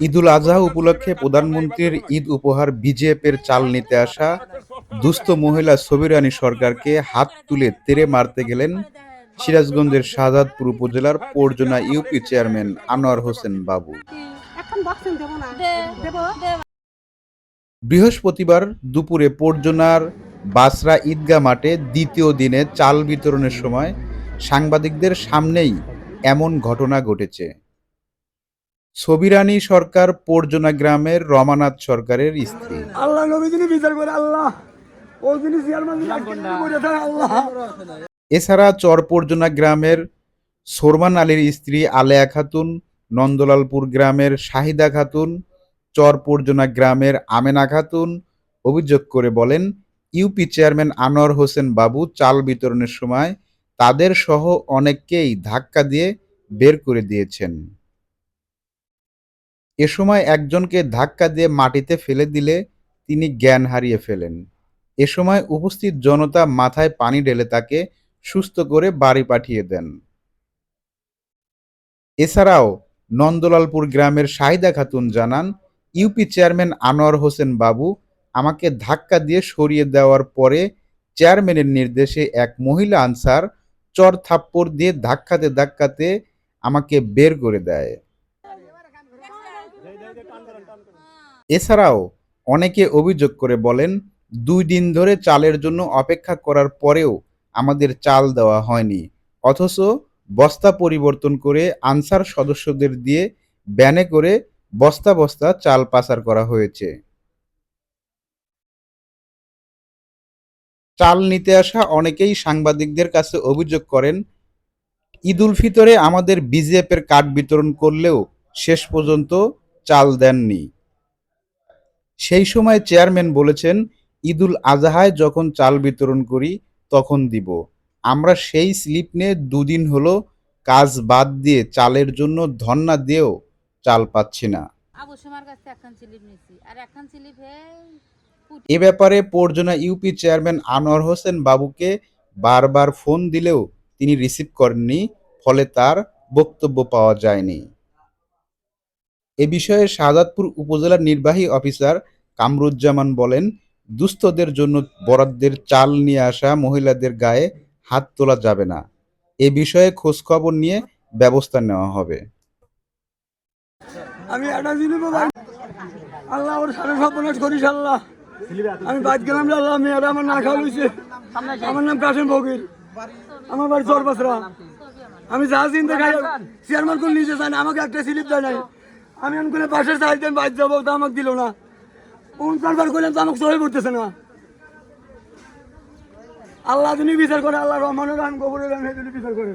ঈদুল আজহা উপলক্ষে প্রধানমন্ত্রীর ঈদ উপহার বিজেপির চাল নিতে আসা দুস্থ মহিলা সবিরানী সরকারকে হাত তুলে তেরে মারতে গেলেন সিরাজগঞ্জের শাহজাদপুর উপজেলার পর্জনা ইউপি চেয়ারম্যান আনোয়ার হোসেন বাবু। বৃহস্পতিবার দুপুরে পর্জনার বাসরা ঈদগাহ মাঠে দ্বিতীয় দিনে চাল বিতরণের সময় সাংবাদিকদের সামনেই এমন ঘটনা ঘটেছে। ছবিরানী সরকার পর্জনা গ্রামের রমানাথ সরকারের স্ত্রী। আল্লাহ নবী যিনি বিচার করে আল্লাহ। এছাড়া চরপর্জনা গ্রামের সোরমান আলীর স্ত্রী আলেয়া খাতুন নন্দলালপুর গ্রামের শাহিদা খাতুন চরপর্জনা গ্রামের আমেনা খাতুন অভিযোগ করে বলেন ইউপি চেয়ারম্যান আনোয়ার হোসেন বাবু চাল বিতরণের সময় তাদের সহ অনেককেই ধাক্কা দিয়ে বের করে দিয়েছেন। এ সময় একজনকে ধাক্কা দিয়ে মাটিতে ফেলে দিলে তিনি জ্ঞান হারিয়ে ফেলেন। এ সময় উপস্থিত জনতা মাথায় পানি ঢেলে তাকে সুস্থ করে বাড়ি পাঠিয়ে দেন। এছাড়াও নন্দলালপুর গ্রামের শাহিদা খাতুন জানান, ইউপি চেয়ারম্যান আনোয়ার হোসেন বাবু আমাকে ধাক্কা দিয়ে সরিয়ে দেওয়ার পরে চেয়ারম্যানের নির্দেশে এক মহিলা আনসার চর থাপ্পড় দিয়ে ধাক্কাতে ধাক্কাতে আমাকে বের করে দেয়। এছাড়াও অনেকে অভিযোগ করে বলেন, দুই দিন ধরে চালের জন্য অপেক্ষা করার পরেও আমাদের চাল দেওয়া হয়নি। অথচ বস্তা পরিবর্তন করে আনসার সদস্যদের দিয়ে ব্যানে করে বস্তা বস্তা চাল পাচার করা হয়েছে। চাল নিতে আসা অনেকেই সাংবাদিকদের কাছে অভিযোগ করেন ঈদ উল ফিতরে আমাদের বিজেপির কার্ড বিতরণ করলেও শেষ পর্যন্ত চাল দেননি। সেই সময় চেয়ারম্যান বলেছেন, ঈদুল আজহায় যখন চাল বিতরণ করি তখন দিব। আমরা সেই স্লিপ নিয়ে দুদিন হলো কাজ বাদ দিয়ে চালের জন্য ধর্ণা দিয়েও চাল পাচ্ছি না। আবু কাছে একখান স্লিপ নিছি আর একখান স্লিপ এ ব্যাপারে পর্জনা ইউপি চেয়ারম্যান আনোয়ার হোসেন বাবুকে বারবার ফোন দিলেও তিনি রিসিভ করেননি, ফলে তার বক্তব্য পাওয়া যায়নি। এ বিষয়ে শাহজাদপুর উপজেলার নির্বাহী অফিসার কামরুজ্জামান বলেন, দুস্থদের জন্য বরাদ্দের চাল নিয়ে আসা মহিলাদের গায়ে হাত তোলা যাবে না। এ বিষয়ে খোঁজখবর নিয়ে ব্যবস্থা নেওয়া হবে। আমি একটা জিনিস আল্লাহ ওর করিস, আল্লাহ। আমি বাদ গেলাম আল্লাহ মেয়েরা আমার না খাওয়া লইছে। আমার নাম কাশেম ফকির। আমার বাড়ি চরপাসরা আমি যা চিন্তা খাই চেয়ারম্যান কোন নিজে চাই না, আমাকে একটা স্লিপ দেয় নাই। আমি এমন করে বাসের চাইতে আমি যাব তা আমাকে দিল না। উনকারবার করলাম তো আমাকে সহি করতেছে না। আল্লাহ তিনি বিচার করে, আল্লাহ রহমানের রহম কবরের রহম বিচার করে।